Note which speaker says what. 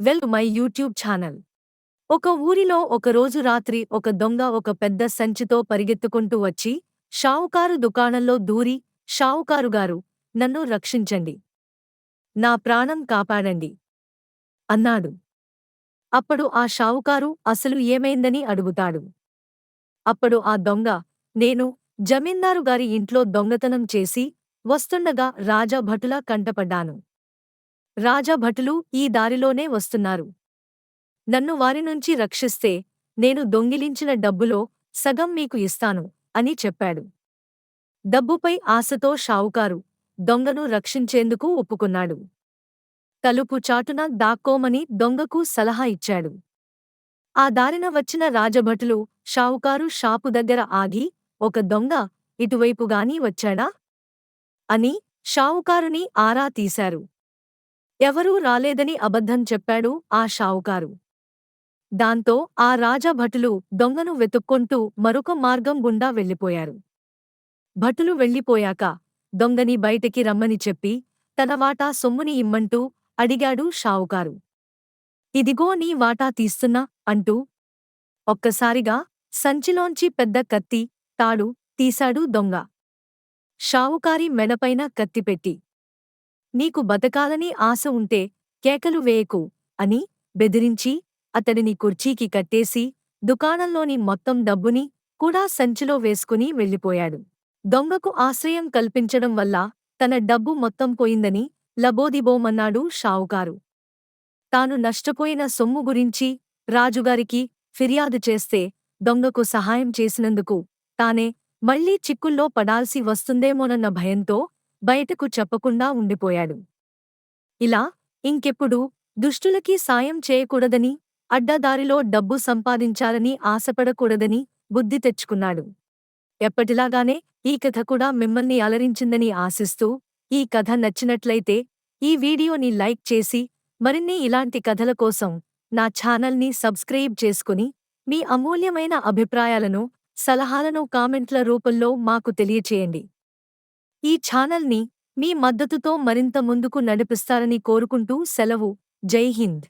Speaker 1: Well my YouTube channel. ఒక ఊరిలో ఒకరోజు రాత్రి ఒక దొంగ ఒక పెద్ద సంచితో పరిగెత్తుకుంటూ వచ్చి షావుకారు దుకాణంలో దూరి షావుకారుగారు నన్ను రక్షించండి. నా ప్రాణం కాపాడండి. అన్నాడు. అప్పుడు ఆ షావుకారు అసలు ఏమైందని అడుగుతాడు. అప్పుడు ఆ దొంగ నేను జమీందారు గారి ఇంట్లో దొంగతనం చేసి వస్తుండగా రాజభటులా కంటపడ్డాను. రాజభటులు ఈ దారిలోనే వస్తున్నారు. నన్ను వారి నుంచి రక్షిస్తే నేను దొంగిలించిన డబ్బులో సగం మీకు ఇస్తాను అని చెప్పాడు. డబ్బుపై ఆశతో షావుకారు దొంగను రక్షించేందుకు ఒప్పుకున్నాడు. తలుపు చాటున దాక్కోమని దొంగకు సలహా ఇచ్చాడు. ఆ దారిన వచ్చిన రాజభటులు షావుకారు షాపు దగ్గర ఆగి ఒక దొంగ ఇటువైపుగాని వచ్చాడా? అని షావుకారుని ఆరా తీశారు. ఎవరూ రాలేదని అబద్ధం చెప్పాడు ఆ షావుకారు. దాంతో ఆ రాజభటులు దొంగను వెతుక్కొంటూ మరొక మార్గం గుండా వెళ్ళిపోయారు. భటులు వెళ్ళిపోయాక దొంగని బయటికి రమ్మని చెప్పి తన వాటా సొమ్ముని ఇమ్మంటూ అడిగాడు షావుకారు. ఇదిగో నీ వాటా తీస్తున్నా అంటూ ఒక్కసారిగా సంచిలోంచి పెద్ద కత్తి తాడు తీశాడు దొంగ. షావుకారి మెడపైన కత్తిపెట్టి నీకు బతకాలని ఆశ ఉంటే కేకలు వేయకు అని బెదిరించి అతడిని కుర్చీకి కట్టేసి దుకాణంలోని మొత్తం డబ్బుని కూడా సంచిలో వేసుకుని వెళ్ళిపోయాడు. దొంగకు ఆశ్రయం కల్పించడం వల్ల తన డబ్బు మొత్తం పోయిందని లబోదిబోమన్నాడు షావుకారు. తాను నష్టపోయిన సొమ్ము గురించి రాజుగారికి ఫిర్యాదు చేస్తే దొంగకు సహాయం చేసినందుకు తానే మళ్ళీ చిక్కుల్లో పడాల్సి వస్తుందేమోనన్న భయంతో బయటకు చెప్పకుండా ఉండిపోయాడు. ఇలా ఇంకెప్పుడు దుష్టులకి సాయం చేయకూడదని అడ్డదారిలో డబ్బు సంపాదించాలని ఆశపడకూడదని బుద్ధి తెచ్చుకున్నాడు. ఎప్పటిలాగానే ఈ కథ కూడా మిమ్మల్ని అలరించిందని ఆశిస్తూ ఈ కథ నచ్చినట్లయితే ఈ వీడియోని లైక్ చేసి మరిన్ని ఇలాంటి కథల కోసం నా ఛానల్ని సబ్స్క్రైబ్ చేసుకుని మీ అమూల్యమైన అభిప్రాయాలను సలహాలను కామెంట్ల రూపంలో మాకు తెలియచేయండి. ఈ ఛానల్ని మీ మద్దతుతో మరింత ముందుకు నడిపిస్తారని కోరుకుంటూ సెలవు. జై హింద్.